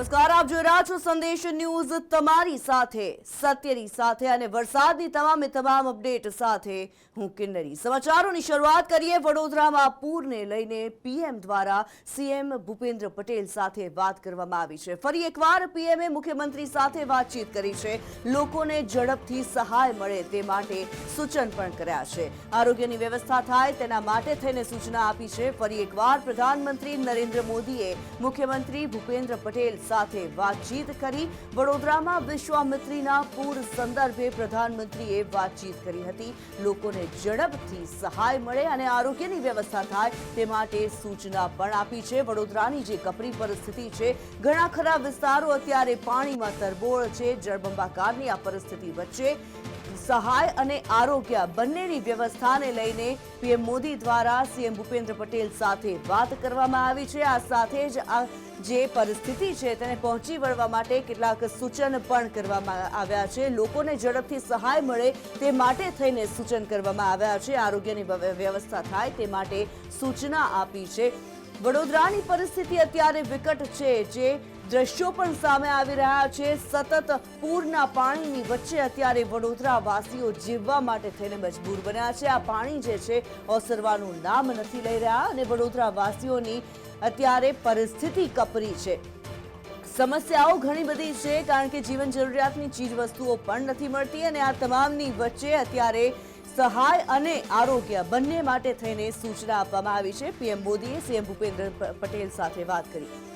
નમસ્કાર, આપ જોઈ રહ્યા છો સંદેશ ન્યૂઝ તમારી સાથે, સત્યની સાથે અને વરસાદની તમામે તમામ અપડેટ સાથે હું કિન્નરી. સમાચારોની શરૂઆત કરીએ વડોદરામાં પૂરને લઈને પીએમ દ્વારા સીએમ ભૂપેન્દ્ર પટેલ સાથે વાત કરવામાં આવી છે. ફરી એકવાર પીએમએ મુખ્યમંત્રી સાથે વાતચીત કરી છે. લોકોને ઝડપથી સહાય મળે તે માટે સૂચન પણ કર્યા છે. આરોગ્યની વ્યવસ્થા થાય તેના માટે થઈને સૂચના આપી છે. ફરી એકવાર પ્રધાનમંત્રી નરેન્દ્ર મોદીએ મુખ્યમંત્રી ભૂપેન્દ્ર પટેલ સાથે વાતચીત કરી વડોદરામાં વિશ્વામિત્રીના પૂર સંદર્ભે પ્રધાનમંત્રીએ વાતચીત કરી હતી. લોકોને ઝડપથી સહાય મળે અને આરોગ્યની વ્યવસ્થા થાય તે માટે સૂચના પણ આપી છે. વડોદરાની જે કપરી પરિસ્થિતિ છે, ઘણા ખરા વિસ્તારો અત્યારે પાણીમાં તરબોળ છે. જળબંબાકારની આ પરિસ્થિતિ વચ્ચે સહાય અને આરોગ્ય બંનેની વ્યવસ્થાને લઈને પીએમ મોદી દ્વારા સીએમ ભૂપેન્દ્ર પટેલ સાથે વાત કરવામાં આવી છે. આ સાથે જ આ જે પરિસ્થિતિ છે તેને પહોંચી વળવા માટે કેટલાક સૂચન પણ કરવામાં આવ્યા છે. લોકોને ઝડપથી સહાય મળે તે માટે થઈને સૂચન કરવામાં આવ્યા છે. આરોગ્યની વ્યવસ્થા થાય તે માટે સૂચના આપી છે. વડોદરાની પરિસ્થિતિ અત્યારે વિકટ છે, જે દ્રશ્યો પણ સામે આવી રહ્યા છે. સતત પૂરના પાણીની વચ્ચે અત્યારે વડોદરા વાસીઓ જીવવા માટે થઈને મજબૂર બન્યા છે. આ પાણી જે છે ઓસરવાનું નામ નથી લઈ રહ્યા અને વડોદરા વાસીઓની અત્યારે પરિસ્થિતિ કપરી છે. સમસ્યાઓ ઘણી બધી છે, કારણ કે જીવન જરૂરિયાતની ચીજ વસ્તુઓ પણ નથી મળતી અને આ તમામની વચ્ચે અત્યારે સહાય અને આરોગ્ય બંને માટે થઈને સૂચના આપવામાં આવી છે. પીએમ મોદીએ, સીએમ ભૂપેન્દ્ર પટેલ સાથે વાત કરી.